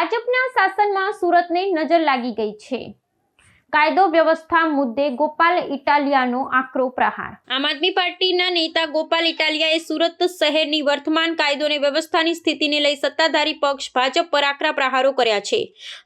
ભાજપના શાસનમાં સુરતને નજર લાગી ગઈ છે. કાયદો વ્યવસ્થા મુદ્દે ગોપાલ ઇટાલિયાનો આકરો પ્રહાર. આમ આદમી પાર્ટીના નેતા ગોપાલ ઇટાલિયાએ સુરત શહેરની વર્તમાન કાયદો અને વ્યવસ્થાની સ્થિતિને લઈ સત્તાધારી પક્ષ ભાજપ પર આકરા પ્રહારો કર્યા છે.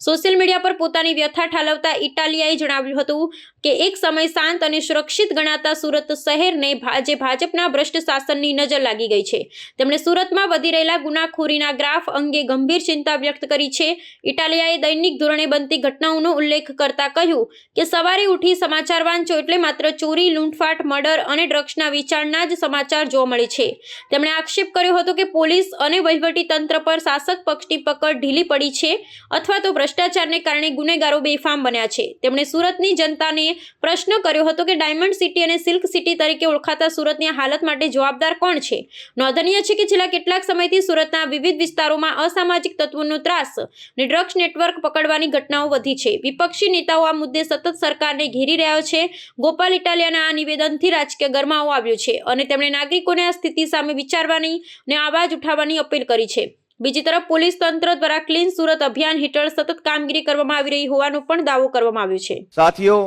સોશિયલ મીડિયા પર પોતાની વ્યથા ઠાલવતા ઇટાલિયાએ જણાવ્યું હતું કે એક સમય શાંત અને સુરક્ષિત ગણાતા સુરત શહેરને આજે ભાજપના ભ્રષ્ટ શાસનની નજર લાગી ગઈ છે. તેમણે સુરતમાં વધી રહેલા ગુનાખોરીના ગ્રાફ અંગે ગંભીર ચિંતા વ્યક્ત કરી છે. ઇટાલિયાએ દૈનિક ધોરણે બનતી ઘટનાઓનો ઉલ્લેખ કરતા કહ્યું કે સવારે ઉઠી સમાચાર વાંચો એટલે માત્ર ચોરી, લૂંટફાટ, મર્ડર અને ડ્રગ્સના વિચારના જ સમાચાર જોવા મળે છે. તેમણે આક્ષેપ કર્યો હતો કે પોલીસ અને વહીવટી તંત્ર પર શાસક પક્ષની પકડ ઢીલી પડી છે અથવા તો ભ્રષ્ટાચારને કારણે ગુનેગારો બેફામ બન્યા છે. તેમણે સુરતની જનતાને પ્રશ્ન કર્યો હતો કે ડાયમંડ સિટી અને સિલ્ક સિટી તરીકે ઓળખાતા સુરતની હાલત માટે જવાબદાર કોણ છે? નોંધનીય છે કે છેલ્લા કેટલાક સમયથી સુરતના વિવિધ વિસ્તારોમાં અસામાજિક તત્વોનો ત્રાસ અને ડ્રગ્સ નેટવર્ક પકડવાની ઘટનાઓ વધી છે. વિપક્ષી નેતાઓ આ મુદ્દે સતત સરકારને ઘેરી રહ્યા છે ગોપાલ ઇટાલિયાના આ નિવેદનથી રાજકીય ગરમાવો આવ્યો છે અને તેમણે નાગરિકોને આ સ્થિતિ સામે વિચારવાની અને અવાજ ઉઠાવવાની અપીલ કરી છે બીજી તરફ પોલીસ તંત્ર દ્વારા ક્લીન સુરત અભિયાન હેઠળ સતત કામગીરી કરવામાં આવી રહી હોવાનો પણ દાવો કરવામાં આવ્યો છે साथियों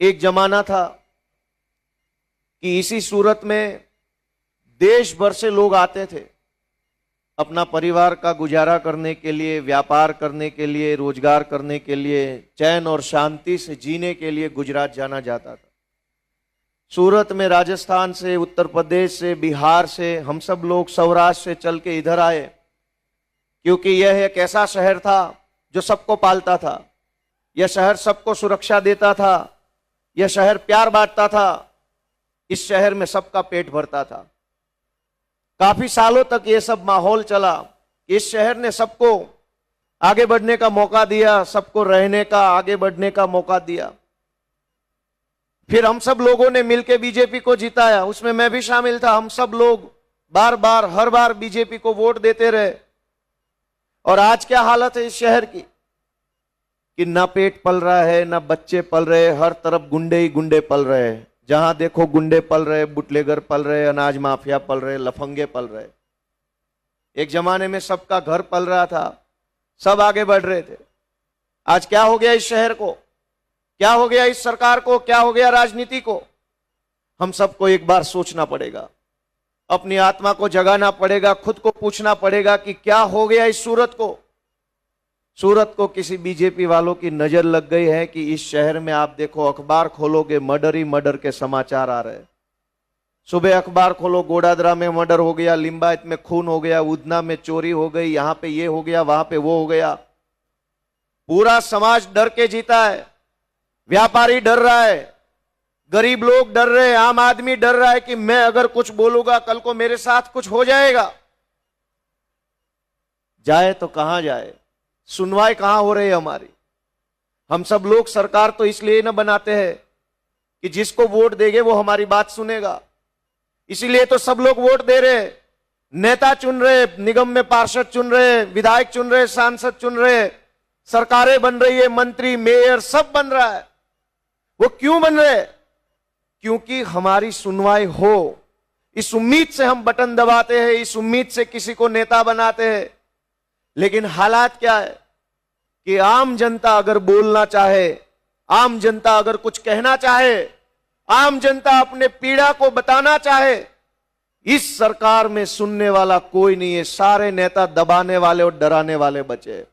एक जमाना था कि इसी सूरत में देश भर से लोग आते थे अपना परिवार का गुजारा करने के लिए, व्यापार करने के लिए, रोज़गार करने के लिए, चैन और शांति से जीने के लिए गुजरात जाना जाता था। सूरत में, राजस्थान से, उत्तर प्रदेश से, बिहार से, हम सब लोग सौराष्ट्र से चल के इधर आए, क्योंकि यह एक ऐसा शहर था जो सबको पालता था। यह शहर सबको सुरक्षा देता था, यह शहर प्यार बांटता था, इस शहर में सबका पेट भरता था। काफ़ी सालों तक यह सब माहौल चला। इस शहर ने सबको आगे बढ़ने का मौका दिया, सबको रहने का, आगे बढ़ने का मौका दिया। फिर हम सब लोगों ने मिलकर बीजेपी को जिताया। उसमें मैं भी शामिल था। हम सब लोग बार बार हर बार बीजेपी को वोट देते रहे। और आज क्या हालत है इस शहर की? कि ना पेट पल रहा है, ना बच्चे पल रहे, हर तरफ़ गुंडे ही गुंडे पल रहे हैं। जहाँ देखो गुंडे पल रहे, बुटलेगर पल रहे, अनाज माफिया पल रहे, लफंगे पल रहे। एक जमाने में सबका घर पल रहा था, सब आगे बढ़ रहे थे। आज क्या हो गया इस शहर को? क्या हो गया इस सरकार को? क्या हो गया राजनीति को? हम सबको एक बार सोचना पड़ेगा। अपनी आत्मा को जगाना पड़ेगा, खुद को पूछना पड़ेगा कि क्या हो गया इस सूरत को? सूरत को किसी बीजेपी वालों की नज़र लग गई है कि इस शहर में आप देखो, अखबार खोलोगे, मर्डर ही मर्डर के समाचार आ रहे सुबह अखबार खोलो, गोडादरा में मर्डर हो गया, लिंबायत में खून हो गया, उधना में चोरी हो गई, यहाँ पे ये हो गया, वहाँ पे वो हो गया। पूरा समाज डर के जीता है। व्यापारी डर रहा है। गरीब लोग डर रहे हैं। आम आदमी डर रहा है कि मैं अगर कुछ बोलूँगा, कल को मेरे साथ कुछ हो जाएगा। जाए तो कहाँ जाए? सुनवाई कहाँ हो रही है हमारी? हम सब लोग सरकार तो इसलिए न बनाते हैं कि जिसको वोट देंगे वो हमारी बात सुनेगा। इसीलिए तो सब लोग वोट दे रहे हैं। नेता चुन रहे निगम में पार्षद चुन रहे विधायक चुन रहे सांसद चुन रहे सरकारें बन रही है, मंत्री, मेयर सब बन रहा है। वो क्यों बन रहे क्योंकि हमारी सुनवाई हो। इस उम्मीद से हम बटन दबाते हैं, इस उम्मीद से किसी को नेता बनाते हैं। लेकिन हालात क्या है कि आम जनता अगर बोलना चाहे, आम जनता अगर कुछ कहना चाहे, आम जनता अपने पीड़ा को बताना चाहे, इस सरकार में सुनने वाला कोई नहीं है, सारे नेता दबाने वाले और डराने वाले बचे